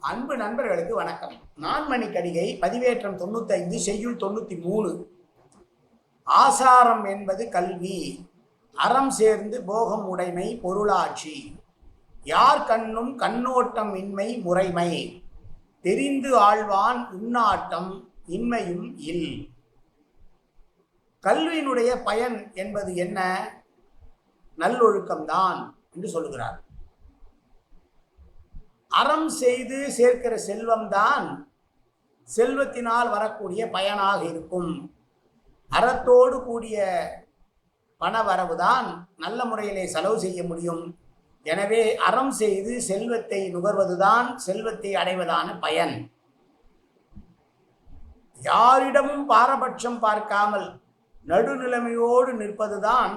அன்பு நண்பர்களுக்கு வணக்கம். நான்மணி கடிகை பதிவேற்றம் தொண்ணூத்தைந்து செய்யுள் தொண்ணூத்தி மூணு ஆசாரம் என்பது கல்வி. அறம் சேர்ந்து போகம் உடைமை பொருளாட்சி. யார் கண்ணும் கண்ணோட்டம் இன்மை முறைமை. தெரிந்து ஆழ்வான் உண்ணாட்டம் இன்மையும் இல். கல்வியினுடைய பயன் என்பது என்ன? நல்லொழுக்கம்தான் என்று சொல்லுகிறார். அறம் செய்து சேர்க்கிற செல்வம்தான் செல்வத்தினால் வரக்கூடிய பயனாக இருக்கும். அறத்தோடு கூடிய பண வரவுதான் நல்ல முறையிலே செலவு செய்ய முடியும். எனவே அறம் செய்து செல்வத்தை நுகர்வதுதான் செல்வத்தை அடைவதான பயன். யாரிடமும் பாரபட்சம் பார்க்காமல் நடுநிலைமையோடு நிற்பதுதான்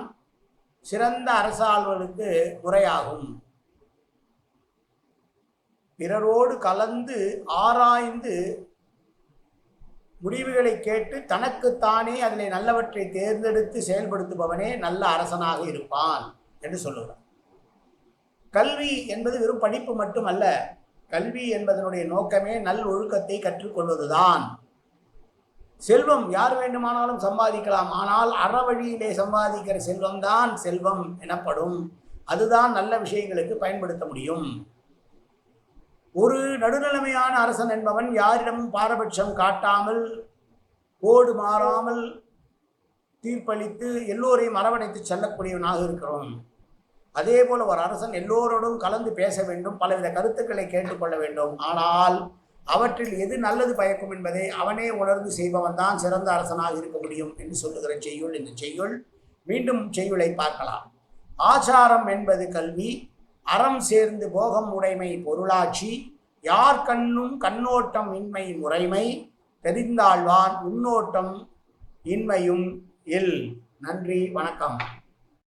சிறந்த அரசாள்வர்களுக்கு முறையாகும் பிறரோடு கலந்து ஆராய்ந்து முடிவுகளை கேட்டு தனக்குத்தானே அதிலே நல்லவற்றை தேர்ந்தெடுத்து செயல்படுத்துபவனே நல்ல அரசனாக இருப்பான் என்று சொல்லுகிறார். கல்வி என்பது வெறும் படிப்பு மட்டுமல்ல கல்வி என்பதனுடைய நோக்கமே நல் ஒழுக்கத்தை கற்றுக்கொள்வதுதான். செல்வம் யார் வேண்டுமானாலும் சம்பாதிக்கலாம் ஆனால் அறவழியிலே சம்பாதிக்கிற செல்வம் தான் செல்வம் எனப்படும். அதுதான் நல்ல விஷயங்களுக்கு பயன்படுத்த முடியும். ஒரு நடுநிலைமையான அரசன் என்பவன் யாரிடமும் பாரபட்சம் காட்டாமல் கோடு மாறாமல் தீர்ப்பளித்து எல்லோரையும் அரவணைத்து செல்லக்கூடியவனாக இருக்கிறோம். அதே போல ஒரு அரசன் எல்லோரோடும் கலந்து பேச வேண்டும் பலவித கருத்துக்களை கேட்டுக்கொள்ள வேண்டும். ஆனால் அவற்றில் எது நல்லது பயக்கும் என்பதை அவனே உணர்ந்து செய்பவன் தான் சிறந்த அரசனாக இருக்க முடியும் என்று சொல்லுகிற செய்யுள். இந்த செய்யுள் மீண்டும் செய்யுளை பார்க்கலாம். ஆச்சாரம் என்பது கல்வி அறம் சேர்ந்து போகம் உடைமை பொருளாட்சி யார் கண்ணும் கண்ணோட்டம் இன்மை முறைமை? தெரிந்தாழ்வான் உன்னோட்டம் இன்மையும் இல். நன்றி வணக்கம்.